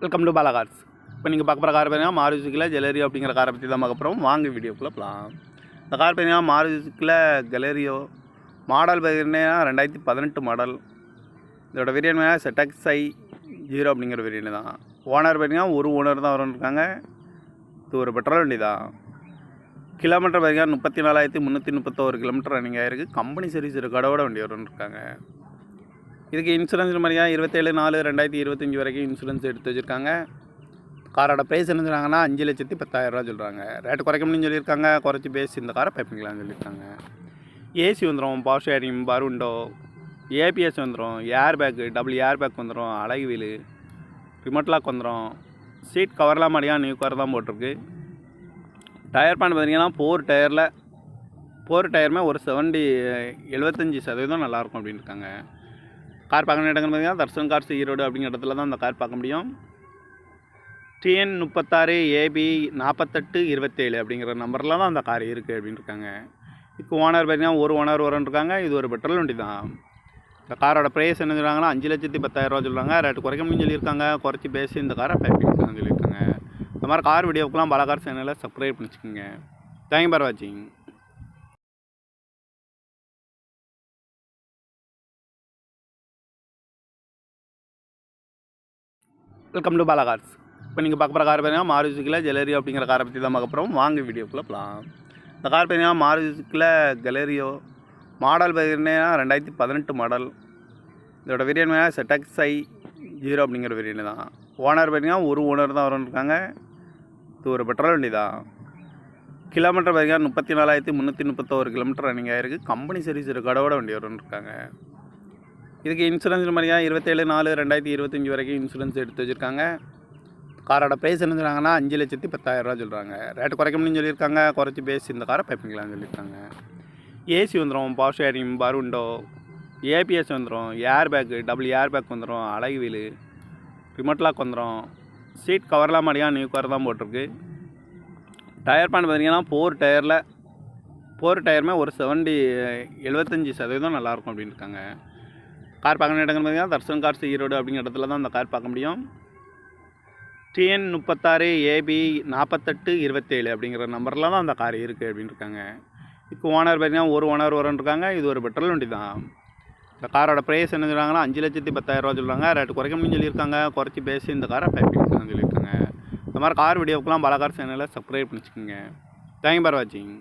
Welcome to Bala cars இப்போ நீங்கள் பார்க்க போகிற கார் பார்த்தீங்கன்னா மாருதி சுக்கில் ஜெலரியோ அப்படிங்கிற காரை பற்றி தான் பார்க்க போகிறோம் வாங்க வீடியோக்குள்ளே போகலாம் இந்த கார் பார்த்தீங்கன்னா மாருதி சுக்கில் கெலரியோ மாடல் பார்த்தீங்கன்னா ரெண்டாயிரத்தி பதினெட்டு மாடல் இதோட வெரியன் வேணால் செட்டக்ஸ் ஐ ஜீரோ அப்படிங்கிற வெரியன் தான். ஓனர் பார்த்தீங்கன்னா ஒரு ஓனர் தான் வரும்னு இருக்காங்க. இது ஒரு பெட்ரோல் வண்டி தான். கிலோமீட்டர் பார்த்தீங்கன்னா முப்பத்தி நாலாயிரத்தி முந்நூற்றி முப்பத்தோரு கிலோமீட்டர் ரன்னிங் ஆயிருக்கு கம்பெனி சர்வீஸ் ரெக்கார்டோட வண்டி வரும்னு இருக்காங்க. இதுக்கு இன்சூரன்ஸ் மாதிரியாக இருபத்தேழு நாலு ரெண்டாயிரத்தி இருபத்தஞ்சி வரைக்கும் இன்சூரன்ஸ் எடுத்து வச்சுருக்காங்க. காரோட ப்ரைஸ் என்ன சொல்கிறாங்கன்னா அஞ்சு லட்சத்தி பத்தாயிரரூவா சொல்கிறாங்க ரேட்டு குறைக்க முடியும்னு சொல்லியிருக்காங்க. குறைச்சி பேசி இந்த காரை பைப்பிங்களான்னு சொல்லியிருக்காங்க. ஏசி வந்துடும் பவர் ஷேரிங் பருண்டோ ஏபிஎஸ் வந்துடும் air bag double air bag வந்துடும் அழகு வீலு ரிமோட் லாக் வந்துடும் சீட் கவர்லாம் மாதிரியாக நியூ கவர் தான் போட்டிருக்கு. டயர் பேண்ட் பார்த்தீங்கன்னா ஃபோர் டயரில் போர் டயருமே ஒரு செவன்டி எழுபத்தஞ்சி சதவீதம் நல்லாயிருக்கும் அப்படின்னு இருக்காங்க கார் பார்க்கணும் இடங்கள் பார்த்தீங்கன்னா தர்சன் கார்ஸ் ஈரோடு அப்படிங்கிற இடத்துல தான் அந்த கார் பார்க்க முடியும். டிஎன் முப்பத்தாறு ஏபி நாற்பத்தெட்டு இருபத்தேழு அப்படிங்கிற நம்பரில் தான் அந்த கார் இருக்குது அப்படின்னு இருக்காங்க. இப்போ ஓனர் பார்த்தீங்கன்னா ஒரு ஓனர் வரன்னு இருக்காங்க. இது ஒரு பெட்ரோல் வண்டி தான். இந்த காரோட ப்ரைஸ் என்ன சொல்கிறாங்கன்னா அஞ்சு லட்சத்தி பத்தாயிரரூவா சொல்கிறாங்க ரேட்டு குறைக்க முடியும்னு சொல்லியிருக்காங்க. குறைச்சி பேசி இந்த காரை பேக்கிங் சொல்லியிருக்காங்க இந்த மாதிரி கார் வீடியோக்கெலாம் பல கார் சேனலில் சப்ஸ்கிரைப் பண்ணிச்சுக்கோங்க. தேங்க் ஃபார் வாட்சிங் வெல்கம் டு பாலா கார்ஸ் இப்போ நீங்கள் பார்க்க போகிற கார் பார்த்தீங்கன்னா மாருதி ஜெலரி ஜெலரியோ அப்படிங்கிற காரை பற்றி தான் பார்க்க போகிறோம் வாங்க வீடியோக்குள்ளே போகலாம் இந்த கார் பார்த்தீங்கன்னா மாருதி கெலரியோ மாடல் பார்த்தீங்கன்னா ரெண்டாயிரத்தி பதினெட்டு மாடல் இதோட வேரியன்ட் வேணால் செட்டக்ஸ் ஐ ஜீரோ அப்படிங்கிற வேரியன்ட் தான். ஓனர் பார்த்தீங்கன்னா ஒரு ஓனர் தான் வரும்னு இருக்காங்க. இது ஒரு பெட்ரோல் வண்டி தான். கிலோமீட்டர் பார்த்தீங்கன்னா முப்பத்தி நாலாயிரத்தி முந்நூற்றி முப்பத்தோரு கிலோமீட்டர் ரன்னிங் ஆயிருக்கு கம்பெனி சர்வீஸ் ரெக்கார்டோட வண்டி வரும்னு இருக்காங்க. இதுக்கு இன்சூரன்ஸ் மாதிரியாக இருபத்தேழு நாலு ரெண்டாயிரத்தி இருபத்தஞ்சி வரைக்கும் இன்சூரன்ஸ் எடுத்து வச்சுருக்காங்க. காரோட ப்ரைஸ் என்ன சொல்கிறாங்கன்னா அஞ்சு லட்சத்தி பத்தாயிரரூவா சொல்கிறாங்க ரேட்டு குறைக்க முடியும்னு சொல்லியிருக்காங்க. குறைச்சி பேசி இந்த காரை பைப்பிங்களான்னு சொல்லியிருக்காங்க. ஏசி வந்துடும் பவர் ஷேரிங் பருண்டோ ஏபிஎஸ் வந்துடும் air bag double air bag வந்துடும் அழகு வீலு ரிமோட் லாக் வந்துடும் சீட் கவர்லாம் மாதிரியாக நியூ கவர் தான் போட்டிருக்கு. டயர் பேண்ட் பார்த்தீங்கன்னா போர் டயரில் போர் டயருமே ஒரு செவன்டி எழுபத்தஞ்சி சதவீதம் நல்லாயிருக்கும் அப்படின்னு இருக்காங்க கார் பார்க்க இடங்கள் பார்த்தீங்கன்னா தர்சன் கார்ஸ் ஈரோடு அப்படிங்கிற இடத்துல தான் அந்த கார் பார்க்க முடியும். டிஎன் முப்பத்தாறு ஏபி நாற்பத்தெட்டு இருபத்தேழு அப்படிங்கிற நம்பரில் தான் அந்த கார் இருக்குது அப்படின்னு இருக்காங்க. இப்போ ஓனர் பார்த்தீங்கன்னா ஒரு ஓனர் வரன்னு இருக்காங்க. இது ஒரு பெட்ரோல் வண்டி தான். இந்த காரோட ப்ரைஸ் என்ன சொல்கிறாங்கன்னா அஞ்சு லட்சத்தி பத்தாயிரரூவா சொல்கிறாங்க ரேட்டு குறைக்க முடியும்னு சொல்லியிருக்காங்க. குறைச்சி பேசி இந்த காரை பைப்பிங் சொல்லியிருக்காங்க. இந்த மாதிரி கார் வீடியோக்கெலாம் பல கார் சேனலில் சப்ஸ்கிரைப் பண்ணிச்சுக்கோங்க தேங்க் ஃபார் வாட்சிங்